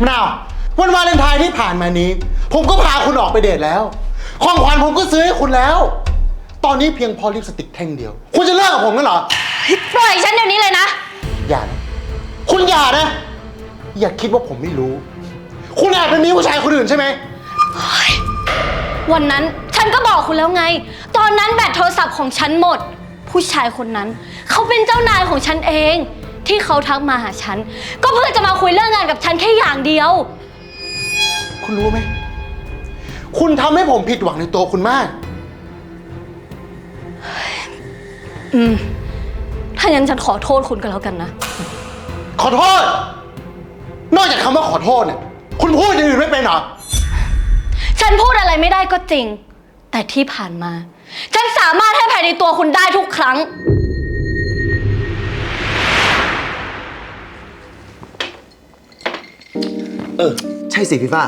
มะนาว วันวาเลนไทน์ที่ผ่านมานี้ ผมก็พาคุณออกไปเดทแล้ว ของขวัญผมก็ซื้อให้คุณแล้ว ตอนนี้เพียงพอลิปสติกแท่งเดียว คุณจะเลิกกับผมกันเหรอ ปล่อยฉันเดี๋ยวนี้เลยนะ อย่านะคุณอย่านะ อย่าคิดว่าผมไม่รู้ คุณแอบไปมีผู้ชายคนอื่นใช่ไหม วันนั้นฉันก็บอกคุณแล้วไง ตอนนั้นแบตโทรศัพท์ของฉันหมด ผู้ชายคนนั้น เขาเป็นเจ้านายของฉันเอง ที่เขาทักมาหาฉัน ก็เพื่อจะมาคุยเรื่องงานกับฉันแค่อย่างเดียว คุณรู้ไหม คุณทำให้ผมผิดหวังในตัวคุณมาก อืม ถ้างั้นฉันขอโทษคุณก็แล้วกันนะ ขอโทษ นอกจากคำว่าขอโทษเนี่ย คุณพูดอย่างอื่นไม่เป็นเหรอ ฉันพูดอะไรไม่ได้ก็จริง แต่ที่ผ่านมา ฉันสามารถให้ภายในตัวคุณได้ทุกครั้ง เออ ใช่สิพี่ฟ้า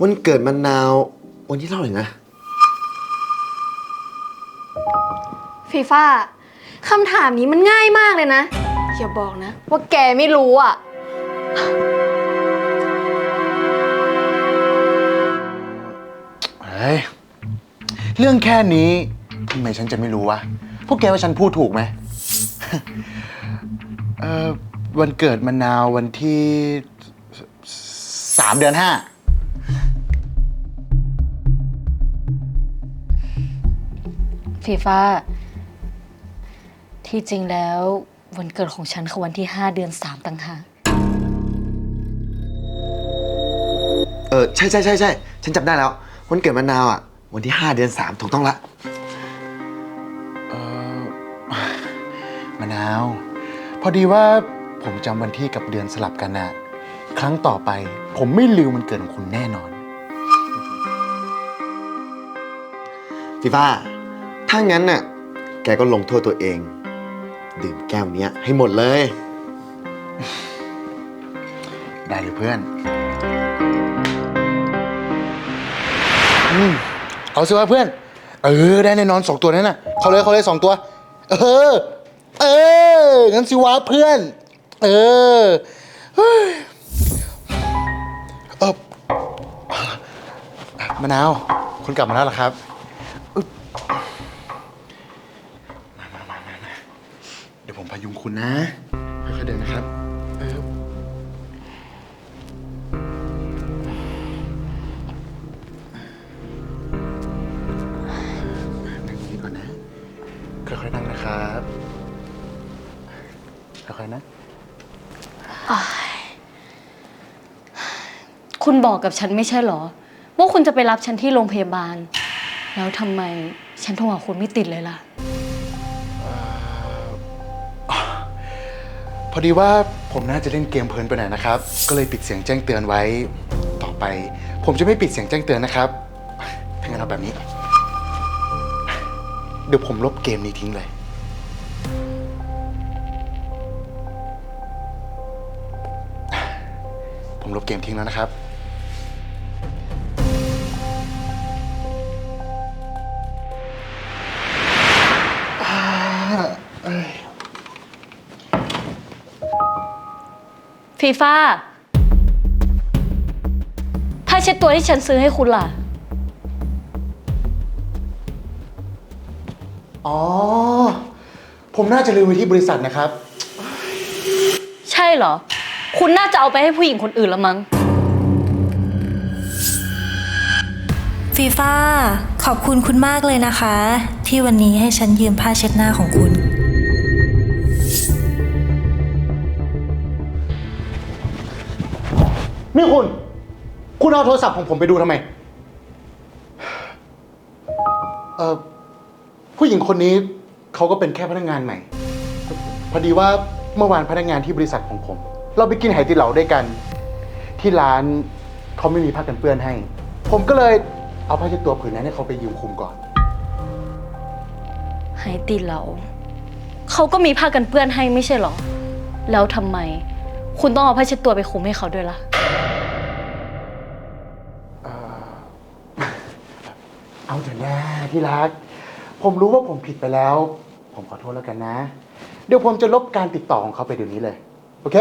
วันเกิดมันนาว วันที่เท่าไหร่นะ ฟีฟ่าคำถามนี้มันง่ายมากเลยนะอย่าบอกนะ ว่าแกไม่รู้อะ เฮ้ย เรื่องแค่นี้ทำไมฉันจะไม่รู้วะ พวกแกว่าฉันพูดถูกไหม เอ่อวันเกิดมะนาววันที่สสามเดือนห้าฟีฟ่าที่จริงแล้ว วันเกิดของฉันคือวันที่5เดือน3ต่างหากเออใช่ใช่ใช่ใช่ฉันจำได้แล้ว วันเกิดมันนาวอะ วันที่5เดือน3ถูกต้องละเอ่อมะนาว พอดีว่าผมจำวันที่กับเดือนสลับกันนะ ครั้งต่อไป ผมไม่ลืมมันเกิดของคุณแน่นอน ฟีฟ้าถ้างั้นน่ะ แกก็ลงโทษตัวเอง ดื่มแก้วเนี้ยให้หมดเลย ได้เลยเพื่อนอืมเอาสิวะเพื่อน เออ ได้แน่นอนสองตัวนั้นน่ะ เขาเลยเขาเลยสองตัว เออ เอองั้นสิวะเพื่อน เออเฮ้ย มะนาวคุณกลับมาแล้วเหรอครับอึ๊บมามามามามาเดี๋ยวผมพยุงคุณนะค่อยๆเดินนะครับเออนั่งตรงนี้ก่อนนะค่อยๆนั่งนะครับค่อยๆนะ คุณบอกกับฉันไม่ใช่เหรอ ว่าคุณจะไปรับฉันที่โรงพยาบาล แล้วทำไมฉันโทรหาคุณไม่ติดเลยล่ะ พอดีว่าผมน่าจะเล่นเกมเพลินไปหน่อยนะครับ ก็เลยปิดเสียงแจ้งเตือนไว้ ต่อไป ผมจะไม่ปิดเสียงแจ้งเตือนนะครับถ้างั้นเอาแบบนี้ เดี๋ยวผมลบเกมนี้ทิ้งเลย ผมลบเกมทิ้งแล้วนะครับ ฟีฟ่าถ้าเช็ดตัวที่ฉันซื้อให้คุณล่ะ อ๋อ ผมน่าจะลืมไว้ที่บริษัทนะครับ ใช่เหรอ คุณน่าจะเอาไปให้ผู้หญิงคนอื่นละมั้ง ฟีฟ่าขอบคุณคุณมากเลยนะคะ ที่วันนี้ให้ฉันยืมผ้าเช็ดหน้าของคุณ นี่คุณ คุณเอาโทรศัพท์ของผมไปดูทำไม เออผู้หญิงคนนี้เขาก็เป็นแค่พนักงานใหม่ พอดีว่าเมื่อวานพนักงานที่บริษัทของผม เราไปกินไหตีเหลาด้วยกัน ที่ร้านเขาไม่มีผ้ากันเปื้อนให้ ผมก็เลยเอาผ้าเช็ดตัวผืนนั้นให้เขาไปยืมคุมก่อนไฮตีเหลาเขาก็มีผ้ากันเปื้อนให้ไม่ใช่เหรอ แล้วทำไม คุณต้องเอาผ้าเช็ดตัวไปคลุมให้เขาด้วยล่ะ เอาเถอะนะที่รัก ผมรู้ว่าผมผิดไปแล้ว ผมขอโทษแล้วกันนะ เดี๋ยวผมจะลบการติดต่อของเขาไปเดี๋ยวนี้เลย โอเค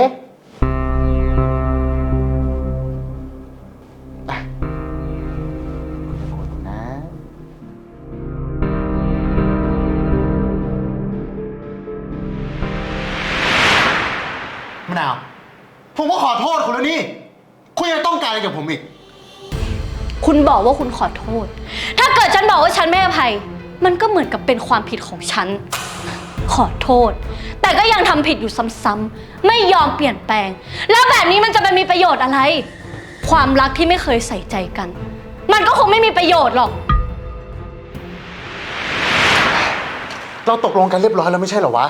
อ่อย่าโกรธผมนะ มะนาผมก็ขอโทษคุณแล้วนี่ คุณยังต้องการอะไรกับผมอีก คุณบอกว่าคุณขอโทษ ถ้าเกิดฉันบอกว่าฉันไม่อภัย มันก็เหมือนกับเป็นความผิดของฉัน ขอโทษ แต่ก็ยังทำผิดอยู่ซ้ำๆ ไม่ยอมเปลี่ยนแปลง แล้วแบบนี้มันจะไปมีประโยชน์อะไร ความรักที่ไม่เคยใส่ใจกัน มันก็คงไม่มีประโยชน์หรอก เราตกลงกันเรียบร้อยแล้วไม่ใช่เหรอวะ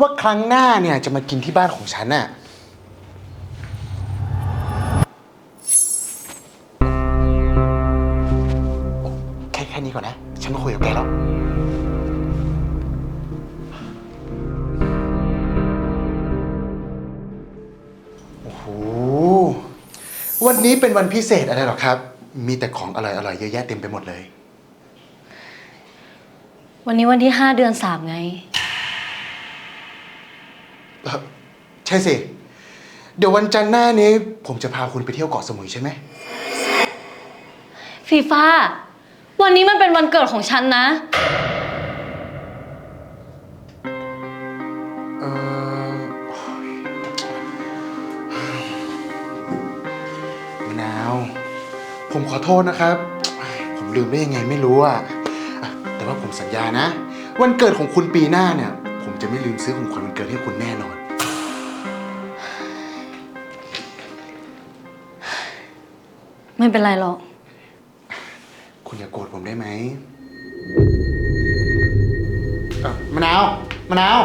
ว่าครั้งหน้าเนี่ยจะมากินที่บ้านของฉันน่ะ ก่อนนะ ฉันมาคุยกับแกแล้ว โอ้โห วันนี้เป็นวันพิเศษอะไรหรอครับ มีแต่ของอร่อยๆเยอะแยะเต็มไปหมดเลย วันนี้วันที่ห้าเดือนสามไง เอ่อใช่สิ เดี๋ยววันจันทร์หน้านี้ ผมจะพาคุณไปเที่ยวเกาะสมุยใช่ไหม ฟีฟ่า วันนี้มันเป็นวันเกิดของฉันนะ เออมะนาว ผมขอโทษนะครับ ผมลืมได้ยังไงไม่รู้อะอะแต่ว่าผมสัญญานะ วันเกิดของคุณปีหน้าเนี่ย ผมจะไม่ลืมซื้อของขวัญวันเกิดให้คุณแน่นอน ไม่เป็นไรหรอก คุณอย่าโกรธผม ได้ไหมเอ่อมะนาว มะนาว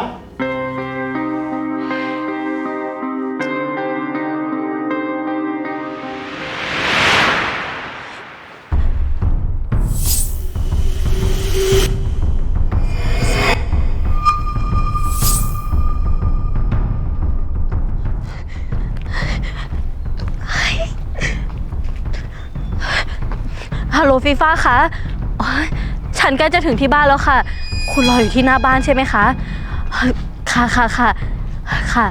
ฮัลโหลฟีฟ่าคะ อฉันใกล้จะถึงที่บ้านแล้วค่ะ คุณรออยู่ที่หน้าบ้านใช่ไหมคะ ค่ะค่ะค่ะค่ะ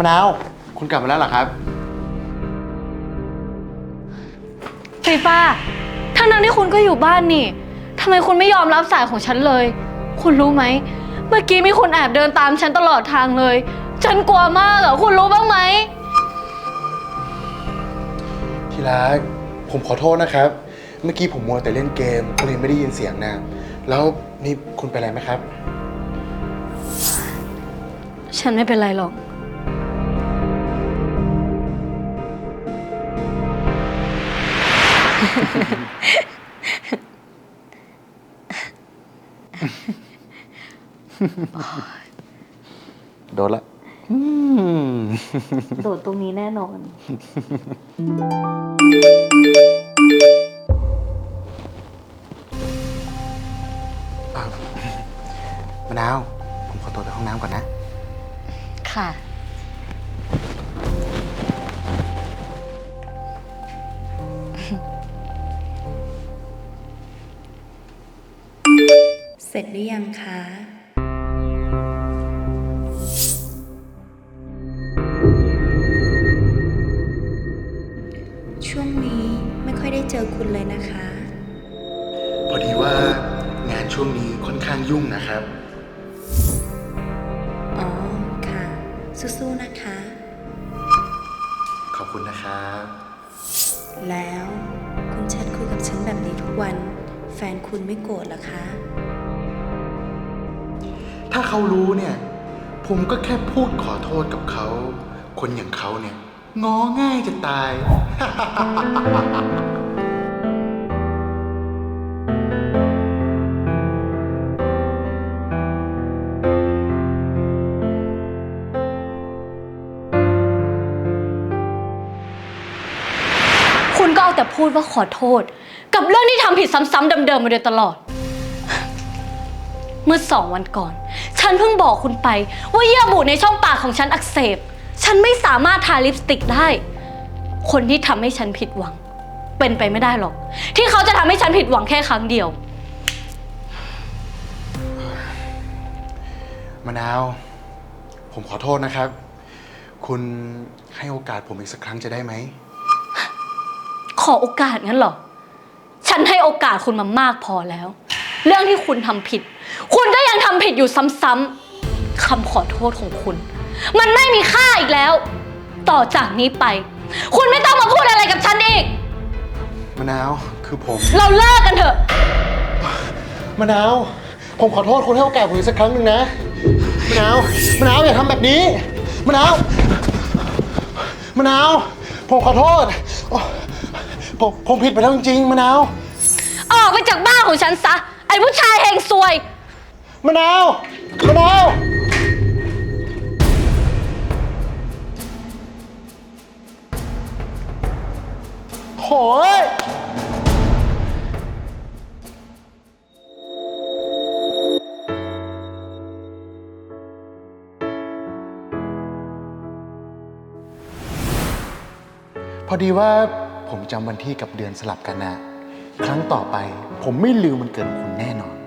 มะนาว คุณกลับมาแล้วเหรอครับ ฟีฟ่าทั้งนั้นที่คุณก็อยู่บ้านนี่ทำไมคุณไม่ยอมรับสายของฉันเลย คุณรู้ไหม เมื่อกี้มีคนแอบเดินตามฉันตลอดทางเลย ฉันกลัวมากอะคุณรู้บ้างไหม ที่รัก ผมขอโทษนะครับ เมื่อกี้ผมมัวแต่เล่นเกมก็เลยไม่ได้ยินเสียงนะ แล้วนี่คุณเป็นอะไรไหมครับ ฉันไม่เป็นไรหรอก โดนละโดดตรงนี้แน่นอน มะนาว ผมขอตัวไปห้องน้ำก่อนนะ ค่ะ ร็จหรือยังคะช่วงนี้ไม่ค่อยได้เจอคุณเลยนะคะ พอดีว่างานช่วงนี้ค่อนข้างยุ่งนะครับ อ๋อ ค่ะ สู้ๆ นะคะ ขอบคุณนะครับ แล้วคุณแชทคุยกับฉันแบบนี้ทุกวัน แฟนคุณไม่โกรธเหรอคะ ถ้าเขารู้เนี่ย ผมก็แค่พูดขอโทษกับเขา คนอย่างเขาเนี่ยง้อง่ายจะตาย คุณก็เอาแต่พูดว่าขอโทษ กับเรื่องที่ทำผิดซ้ำๆเดิมๆมาโดยตลอด เมื่อสองวันก่อน ฉันเพิ่งบอกคุณไป ว่าเยื่อบุในช่องปากของฉันอักเสบ ฉันไม่สามารถทาลิปสติกได้ คนที่ทำให้ฉันผิดหวัง เป็นไปไม่ได้หรอก ที่เขาจะทำให้ฉันผิดหวังแค่ครั้งเดียว มะนาว ผมขอโทษนะครับ คุณให้โอกาสผมอีกสักครั้งจะได้ไหม ขอโอกาสงั้นเหรอ ฉันให้โอกาสคุณมามากพอแล้ว เรื่องที่คุณทำผิด คุณก็ยังทำผิดอยู่ซ้ำๆคำขอโทษของคุณ มันไม่มีค่าอีกแล้ว ต่อจากนี้ไป คุณไม่ต้องมาพูดอะไรกับฉันอีก มะนาวคือผม เราเลิกกันเถอะ มะนาว ผมขอโทษคุณให้โอกาสผมอีกสักครั้งหนึ่งนะ มะนาว มะนาวอย่าทำแบบนี้ มะนาว มะนาว ผมขอโทษโอ้ผมผมผิดไปแล้วจริงๆมะนาว ออกไปจากบ้านของฉันซะ ไอ้ผู้ชายเฮงซวย มะนาวมะนาวโหยพอดีว่าผมจำวันที่กับเดือนสลับกันนะ ครั้งต่อไปผมไม่ลืมมันเกิดของคุณแน่นอน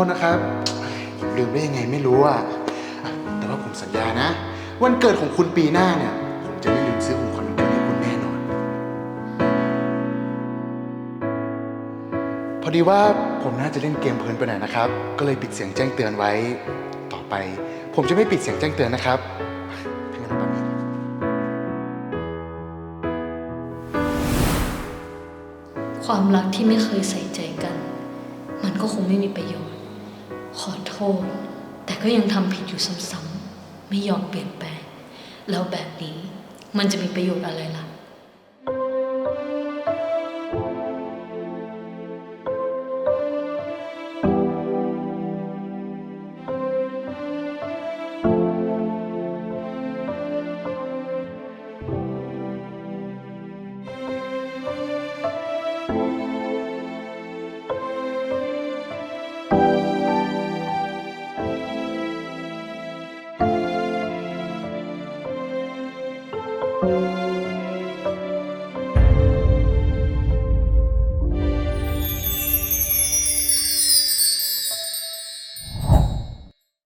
ษนะครับผมลืมได้ยังไงไม่รู้อะแต่ว่าผมสัญญานะ วันเกิดของคุณปีหน้าเนี่ย ผมจะไม่ลืมซื้อของขวัญวันเกิดให้คุณแน่นอน พอดีว่าผมน่าจะเล่นเกมเพลินไปหน่อยนะครับ ก็เลยปิดเสียงแจ้งเตือนไว้ ต่อไป ผมจะไม่ปิดเสียงแจ้งเตือนนะครับถ้างั้นเราไปความรักที่ไม่เคยใส่ใจกัน มันก็คงไม่มีประโยชน์ ขอโทษ แต่ก็ยังทำผิดอยู่ซ้ำๆไม่ยอมเปลี่ยนแปลง แล้วแบบนี้มันจะมีประโยชน์อะไรล่ะ